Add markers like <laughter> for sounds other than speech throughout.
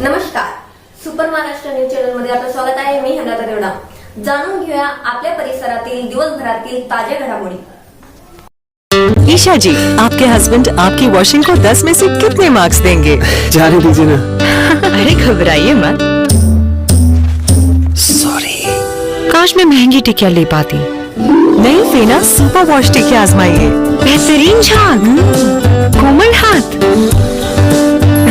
नमस्कार. Super Maharashtra news channel मध्ये आपलं स्वागत आहे. मी हेमलता देवडा. जाणून घेऊया आपल्या परिसरातील दिवसभरातील ताज्या घडामोडी. ईशा जी आपके हस्बैंड आपकी वॉशिंग को 10 में से कितने मार्क्स देंगे? <laughs> जाने दीजिए ना. अरे घबराइए मत. सॉरी काश मैं महँगी टिकिया ले पाती. नई फेना सुपर वॉश टिकिया आजमाइए बेहतरीन झाग कोमल हाथ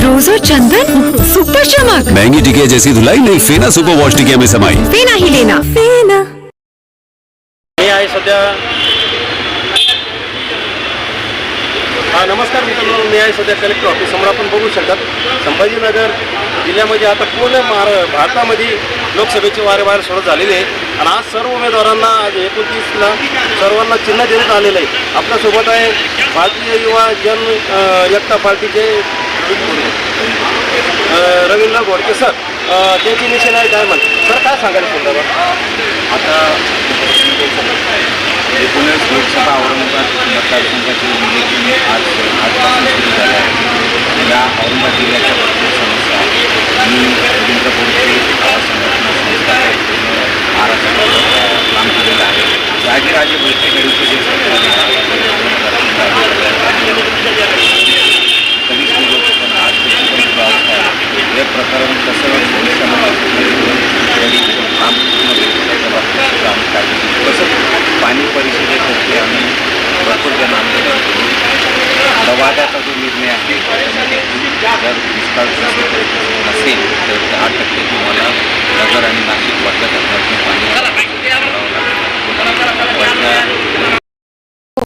रोज और चंदन सुपर चमक. महंगी टिकिया जैसी धुलाई नहीं फेना सुपर वॉश टिकिया में समाई. फेना ही लेना. फेना. मी आहे सध्या. हा नमस्कार मित्रांनो मी आहे सध्या कलेक्टर ऑफिस समोर. आपण बघू शकतात संभाजीनगर जिल्ह्यामध्ये आता पूर्ण महारा भारतामध्ये लोकसभेचे वारे वारे सुरू झालेले आहे. आणि आज सर्व उमेदवारांना आज एकोणतीसला सर्वांना चिन्ह देण्यात आलेलं आहे. आपल्यासोबत आहे भारतीय युवा जन अ, एकता पार्टीचे रवींद्र गोडके सर. अ, त्यांची निशाण आहे काय म्हणते सर काय सांगाल संदर्भात आता एकूणच लोकसभा औरंगाबाद मतदारसंघाची निवडणुकी आज आजपासून सुरू झाल्या आहेत या औरंगाबाद जिल्ह्याच्या भरपूर समस्या आहेत. मी रवींद्र गोडके संघटना संस्था महाराष्ट्रात काम केलेलं आहे राजेराजे भोसले गडीचे जे सरकार कधीच नाही होत पण आज त्याची पण अवस्था आहे हे प्रकरण कसं भविष्यामध्ये तरी काम पूर्ण होईल त्याच्या बाबतीत सुद्धा आम्ही काळजी घेतो तसंच पाणी परिषदेतर्फे आम्ही भरपूर जण आंदोलन केले लवादाचा जो निर्णय आहे जर दुष्काळ असेल तर आठ टक्के तुम्हाला नगर आणि नाशिक वाटल्या धरणातून पाणी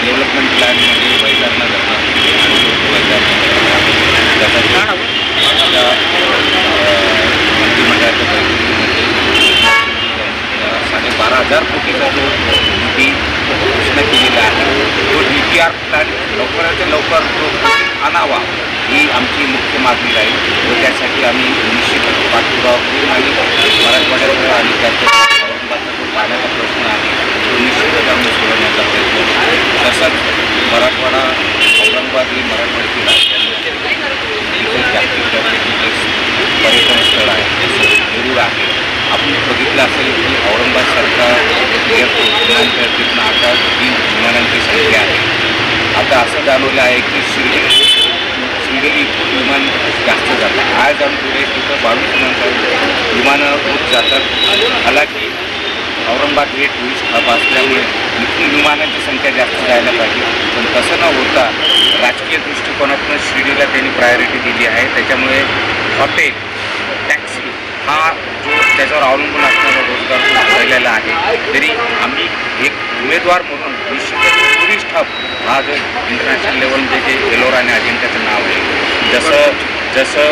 डेव्हलपमेंट प्लॅनमध्ये वैतरणा धरणार आणि मंत्रिमंडळाच्या बैठकीमध्ये साडेबारा हजार कोटीचा जो निधी घोषणा केलेला आहे तो डी पी आर प्लॅन लवकरात लवकर तो आणावा ही आमची मुख्य मागणी राहील. व त्यासाठी आम्ही निश्चित पाठपुरावा करू आणि मराठवाड्यात आणि त्याच्या पाण्याचा प्रश्न आहे. तो निश्चितच आम्ही सोडवण्याचा प्रयत्न करू तसंच मराठवाडा औरंगाबाद ही मराठवाड्याची राजधानी तिथे जागतिक जे पर्यटन स्थळ आहे जरूर आहे. आपण बघितलं असेल की औरंगाबादसारखा एअरपोर्ट विमानतळ तिथून आता तीन विमानांची संख्या आहे. आता असं जाणवलं आहे की शिर्डी शिर्डी विमान जास्त जातात आज आम्ही पुढे तिथं बावीस विमानतळ विमानं होत जातात. हालाकी औरंगाबाद हे टुरिस्ट हब असल्यामुळे इथून विमानांची संख्या जास्त जायला पाहिजे. पण तसं न होता राजकीय दृष्टिकोनातून शिर्डीला त्यांनी प्रायोरिटी दिली आहे. त्याच्यामुळे हॉटेल टॅक्सी हा जो त्याच्यावर अवलंबून असणारा रोजगार राहिलेला आहे. तरी आम्ही एक उमेदवार म्हणून निश्चितच टुरिस्ट हब हा जो इंटरनॅशनल लेवलमध्ये जे एलोर आणि अजिंठ्याचं नाव आहे. जसं जसं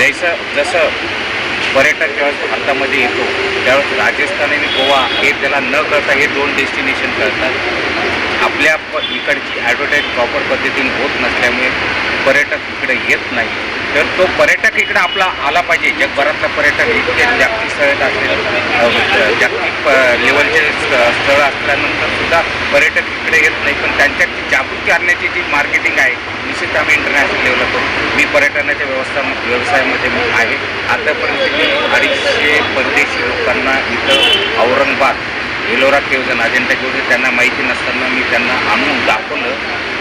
जसं जसं पर्यटक ज्यावेळेस भारतामध्ये येतो त्यावेळेस राजस्थान आणि गोवा हे त्याला न करता हे दोन डेस्टिनेशन करतात. आपल्या प इकडची ॲडव्हर्टाईज प्रॉपर पद्धतीने होत नसल्यामुळे पर्यटक इकडे येत नाही. तर तो पर्यटक इकडे आपला आला पाहिजे. जगभरातला पर्यटक इतके जागतिक स्थळ असेल जागतिक प- लेवलचे स्थळ असल्यानंतर सुद्धा पर्यटक इकडे येत नाही पण त्यांच्याची जागृती आणण्याची जी मार्केटिंग आहे निश्चित आम्ही इंटरनॅशनल लेवलला करू. मी पर्यटनाच्या व्यवस्था व्यवसायामध्ये आहे. आतापर्यंत मी अडीचशे परदेशी लोकांना इथं औरंगाबाद एलोरा केवजन अजेंडा केवजन त्यांना माहिती नसताना मी त्यांना आणून दाखवलं.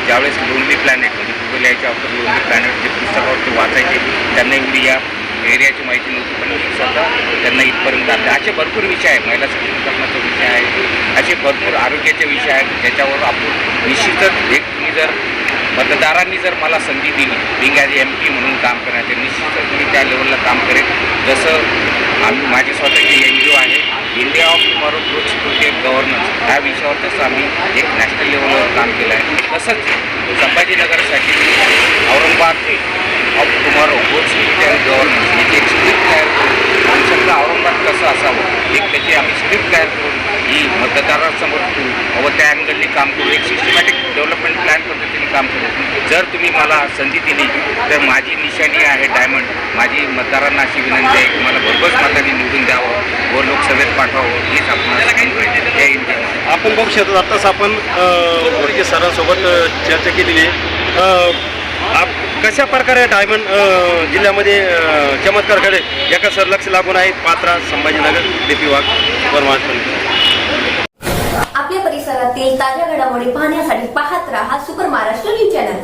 ज्यावेळेस लोनली प्लॅनेट म्हणजे गुगल यायच्या ऑफर लोनली प्लॅनेट जे पुस्तकावरती वाचायचे त्यांना एवढी या एरियाची माहिती नव्हती पण मी स्वतः त्यांना इथपर्यंत आणले असे भरपूर विषय आहे महिला सक्षमीकरणाचा विषय आहे असे भरपूर आरोग्याचे विषय आहेत. ज्याच्यावर आपण निश्चितच एक तुम्ही जर मतदारांनी जर मला संधी दिली बिंग ॲज एम पी म्हणून काम करण्याचे निश्चितच मी त्या लेवलला काम करेन. जसं आम्ही माझे स्वतःचे एन जी ओ आहे India of tomorrow growth security and governance ह्या विषयावरच आम्ही एक नॅशनल लेवलवर काम केलं आहे. तसंच संभाजीनगरसाठी Aurangabad of tomorrow both city and governance याची एक स्क्रिप्ट तयार करून आणि सगळं औरंगाबाद कसं असावं एक त्याची आम्ही स्क्रिप्ट तयार करून ही मतदारांसमोर व त्या अँगलनी काम करू. एक सिस्टमॅटिक डेव्हलपमेंट प्लॅन पद्धतीने काम करू. जर तुम्ही मला संधी दिली तर माझी निशाणी आहे डायमंड माझी मतदारांना अशी विनंती आहे की मला भरघोस मताने निवडून द्यावं व लोकसभेत पाठवावं. हीच महाराष्ट्र. आपण बघू शकतो आत्ताच आपण सरांसोबत चर्चा केलेली आहे. कशा प्रकारे डायमंड जिल्ह्यामध्ये चमत्कार घडे एका सर लक्ष लागून आहेत पात्रा संभाजीनगर डीपी वाघ आपल्या परिसरातील ताज्या घडामोडी पाहण्यासाठी पाहत राहा सुपर महाराष्ट्र न्यूज चॅनल.